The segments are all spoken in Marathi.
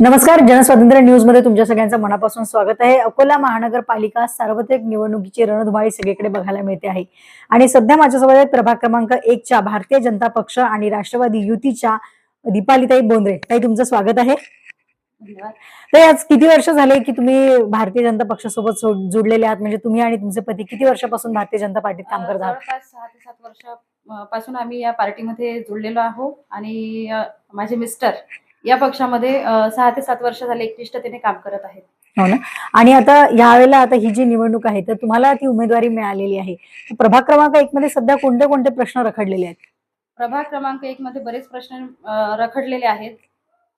नमस्कार जनस्वातंत्र्य न्यूजमध्ये तुमच्या सगळ्यांचं मनापासून स्वागत आहे. अकोला महानगरपालिका सार्वत्रिक निवडणुकीची रणधुमाळी सगळीकडे बघायला मिळते आहे. आणि सध्या माझ्यासोबत आहेत प्रभाग क्रमांक एकच्या भारतीय जनता पक्ष आणि राष्ट्रवादी युतीच्या दीपालीताई बोंद्रे. ताई तुमचं स्वागत आहे. धन्यवाद. तर आज किती वर्ष झाले की तुम्ही भारतीय जनता पक्षासोबत जुडलेले आहात? म्हणजे तुम्ही आणि तुमचे पती किती वर्षापासून भारतीय जनता पार्टीत काम करत आहात? सहा ते सात वर्ष अ, पासून आम्ही या पार्टीमध्ये जुळलेलो आहोत. आणि माझे मिस्टर या पक्षामध्ये सहा ते सात वर्ष झाले एकनिष्ठतेने काम करत आहेत. हो ना? आणि आता यावेळेला आता ही जी निवडणूक आहे तर तुम्हाला ती उमेदवारी मिळालेली आहे. प्रभाग क्रमांक एक मध्ये सध्या कोणते कोणते प्रश्न रखडलेले आहेत? प्रभाग क्रमांक एक मध्ये बरेच प्रश्न रखडलेले आहेत.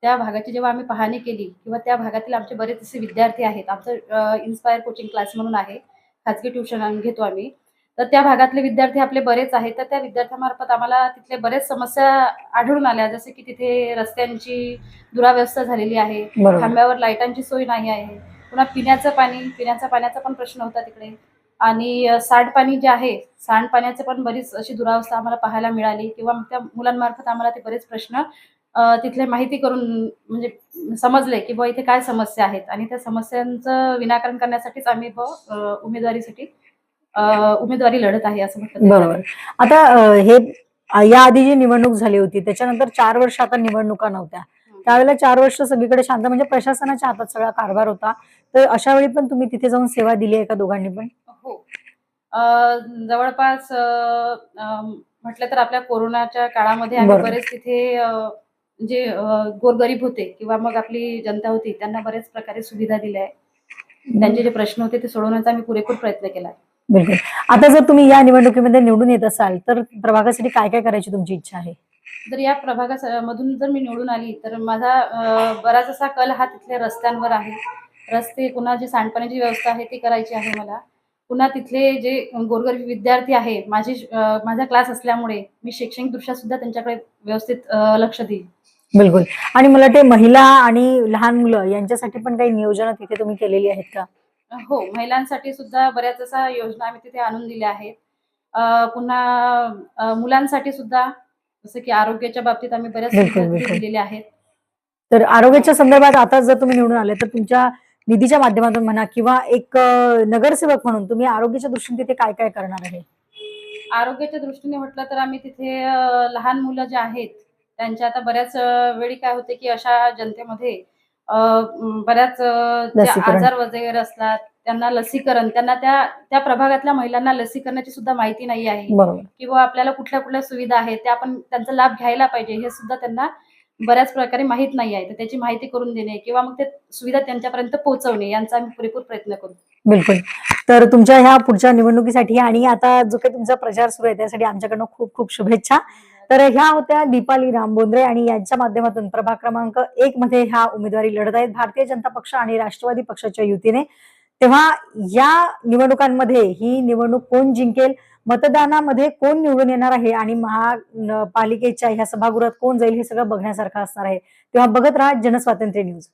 त्या भागाची जेव्हा आम्ही पाहणी केली किंवा त्या भागातील आमचे बरेच असे विद्यार्थी आहेत. आमचं इन्स्पायर कोचिंग क्लास म्हणून आहे. खाजगी ट्युशन घेतो आम्ही. तर त्या भागातले विद्यार्थी आपले बरेच आहेत. तर त्या विद्यार्थ्यामार्फत आम्हाला तिथले बरेच समस्या आढळून आल्या. जसे की तिथे रस्त्यांची दुराव्यवस्था झालेली आहे. खांब्यावर लाईटांची सोय नाही आहे. पुन्हा पिण्याचं पाणी पिण्याचा पाण्याचा पण प्रश्न होता तिकडे. आणि सांडपाणी जे आहे सांडपाण्याचं पण बरीच अशी दुरावस्था आम्हाला पाहायला मिळाली. किंवा त्या मुलांमार्फत आम्हाला ते बरेच प्रश्न तिथले माहिती करून म्हणजे समजले की बुवा इथे काय समस्या आहेत. आणि त्या समस्यांचं विनाकारण करण्यासाठीच आम्ही उमेदवारीसाठी उमेदवारी लढत आहे असं म्हटलं बरोबर. आता हे याआधी जी निवडणूक झाली होती त्याच्यानंतर चार वर्ष आता निवडणुका नव्हत्या. त्यावेळेला चार वर्ष सगळीकडे शांत म्हणजे प्रशासनाच्या हातात सगळा कारभार होता. तर अशा वेळी पण तुम्ही तिथे जाऊन सेवा दिली आहे का दोघांनी पण? हो. जवळपास म्हटलं तर आपल्या कोरोनाच्या काळामध्ये आम्ही. बरेच तिथे जे अ, गोरगरीब होते किंवा मग आपली जनता होती त्यांना बरेच प्रकारे सुविधा दिल्या आहे त्यांचे जे प्रश्न होते ते सोडवण्याचा आम्ही पुरेपूर प्रयत्न केला बिलकुल. आता जर तुम्ही या निवडणुकीमध्ये निवडून येत असाल तर प्रभागासाठी काय काय करायची तुमची इच्छा आहे? जर या प्रभागा मधून जर मी निवडून आली तर माझा बराच असा कल हा तिथल्या रस्त्यांवर आहे. रस्ते पुन्हा जे सांडपाण्याची व्यवस्था आहे ती करायची आहे मला. पुन्हा तिथले जे गोरगरीब विद्यार्थी आहे माझी माझा क्लास असल्यामुळे मी शैक्षणिकदृष्ट्या सुद्धा त्यांच्याकडे व्यवस्थित लक्ष देईल बिलकुल. आणि मला ते महिला आणि लहान मुलं यांच्यासाठी पण काही नियोजन तिथे तुम्ही केलेली आहेत का? हो महिलांसाठी सुद्धा बऱ्याच अशा योजना आम्ही तिथे आणून दिल्या आहेत. पुन्हा मुलांसाठी सुद्धा जसं की आरोग्याच्या बाबतीत आम्ही बऱ्याच. दिलेल्या आहेत. तर आरोग्याच्या संदर्भात आता जर तुम्ही निवडून आले तर तुमच्या निधीच्या माध्यमातून म्हणा किंवा एक नगरसेवक म्हणून तुम्ही आरोग्याच्या दृष्टीने तिथे काय काय करणार आहे? आरोग्याच्या दृष्टीने म्हटलं तर आम्ही तिथे लहान मुलं जे आहेत त्यांच्या आता बऱ्याच वेळी काय होते की अशा जनतेमध्ये बऱ्याच. आजार वगैरे असतात त्यांना लसीकरण त्यांना त्या त्या प्रभागातल्या महिलांना लसीकरणाची सुद्धा माहिती नाही आहे. किंवा आपल्याला कुठल्या कुठल्या सुविधा आहेत त्या आपण त्यांचा लाभ घ्यायला पाहिजे हे सुद्धा त्यांना बऱ्याच प्रकारे माहीत नाही आहे. तर त्याची माहिती करून देणे किंवा मग ते सुविधा त्यांच्यापर्यंत पोहोचवणे यांचा आम्ही पुरेपूर प्रयत्न करू. बिलकुल. तर तुमच्या ह्या पुढच्या निवडणुकीसाठी आणि आता जो काही तुमचा प्रचार सुरू आहे त्यासाठी आमच्याकडनं खूप खूप शुभेच्छा. तर ह्या होत्या दीपाली रामबोंद्रे आणि यांच्या माध्यमातून प्रभाग क्रमांक एक मध्ये ह्या उमेदवारी लढत आहेत. भारतीय जनता पक्ष आणि राष्ट्रवादी पक्षाच्या युतीने. तेव्हा या निवडणुकांमध्ये ही निवडणूक कोण जिंकेल? मतदानामध्ये कोण निवडून येणार आहे? आणि महापालिकेच्या ह्या सभागृहात कोण जाईल हे सगळं बघण्यासारखं असणार आहे. तेव्हा बघत राहा जनस्वातंत्र्य न्यूज.